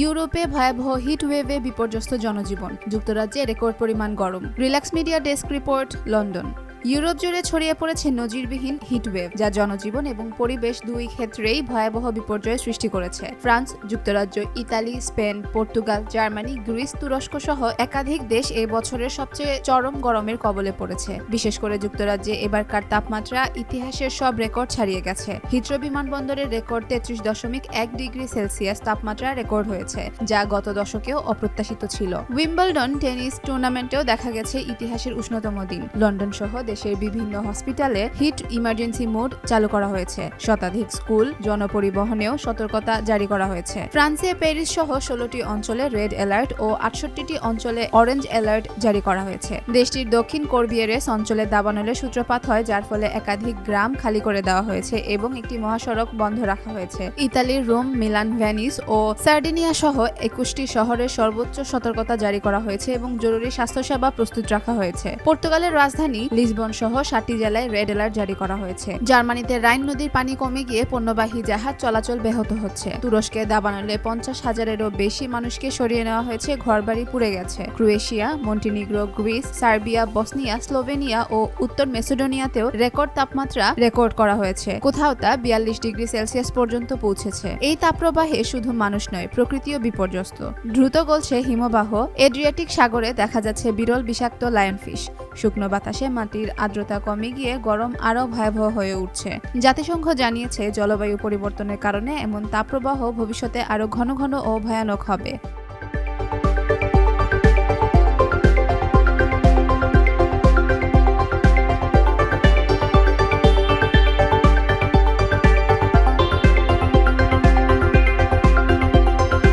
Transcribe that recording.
ইউরোপে ভয়াবহ হিট ওয়েভে বিপর্যস্ত জনজীবন। যুক্তরাজ্যে রেকর্ড পরিমাণ গরম। Relax media desk report, London. Europe জুড়ে ছড়িয়ে পড়েছে নজিরবিহীন হিটওয়েভ যা জনজীবন এবং পরিবেশ দুই ক্ষেত্রেই ভয়াবহ বিপর্যয় সৃষ্টি করেছে। ফ্রান্স, যুক্তরাজ্য, Italy, Spain, Portugal, Germany, Greece তুরস্ক সহ একাধিক দেশ এ বছরের সবচেয়ে চরম গরমের কবলে পড়েছে। বিশেষ করে যুক্তরাজ্যে এবারকার তাপমাত্রা ইতিহাসের সব রেকর্ড ছাড়িয়ে গেছে। হিট্রো বিমানবন্দরের রেকর্ড তেত্রিশ দশমিক এক ডিগ্রি সেলসিয়াস তাপমাত্রা রেকর্ড হয়েছে, যা গত দশকেও অপ্রত্যাশিত ছিল। উইম্বলডন টেনিস টুর্নামেন্টেও দেখা গেছে ইতিহাসের উষ্ণতম দিন। লন্ডন সহ দেশের বিভিন্ন হসপিটালে হিট ইমার্জেন্সি মোড চালু করা হয়েছে। শতাধিক স্কুল জনপরিবহনেও সতর্কতা জারি করা হয়েছে। ফ্রান্সে প্যারিস সহ ষোলোটি অঞ্চলে রেড অ্যালার্ট ও আটষট্টিটি অঞ্চলে অরেঞ্জ অ্যালার্ট জারি করা হয়েছে। দেশটির দক্ষিণ কর্বিয়েরেস অঞ্চলে দাবানলের সূত্রপাত হয়, যার ফলে একাধিক গ্রাম খালি করে দেওয়া হয়েছে এবং একটি মহাসড়ক বন্ধ রাখা হয়েছে। ইতালির রোম, মিলান ভ্যানিস ও সার্ডিনিয়া সহ একুশটি শহরের সর্বোচ্চ সতর্কতা জারি করা হয়েছে এবং জরুরি স্বাস্থ্যসেবা প্রস্তুত রাখা হয়েছে। পর্তুগালের রাজধানী লিসবন সহ সাতটি জেলায় রেড অ্যালার্ট জারি করা হয়েছে। জার্মানিতে রাইন নদীর পানি কমে গিয়ে পণ্যবাহী জাহাজ চলাচল ব্যাহত হচ্ছে। তুরস্কে দাবানলে পঞ্চাশ হাজারেরও বেশি মানুষকে সরিয়ে নেওয়া হয়েছে, ঘরবাড়ি পুড়ে গেছে। Croatia, Montenegro, Greece, Serbia, Bosnia, Slovenia ও উত্তর মেসিডোনিয়াতেও রেকর্ড তাপমাত্রা রেকর্ড করা হয়েছে। কোথাও তা বিয়াল্লিশ ডিগ্রি সেলসিয়াস পর্যন্ত পৌঁছেছে। এই তাপপ্রবাহে শুধু মানুষ নয়, প্রকৃতিও বিপর্যস্ত। দ্রুত গলছে হিমবাহ। এড্রিয়াটিক সাগরে দেখা যাচ্ছে বিরল বিষাক্ত লায়নফিশ। শুকনো বাতাসে মাটির আর্দ্রতা কমে গিয়ে গরম আরও ভয়াবহ হয়ে উঠছে। জাতিসংঘ জানিয়েছে, জলবায়ু পরিবর্তনের কারণে এমন তাপপ্রবাহ ভবিষ্যতে আরও ঘন ঘন ও ভয়ানক হবে।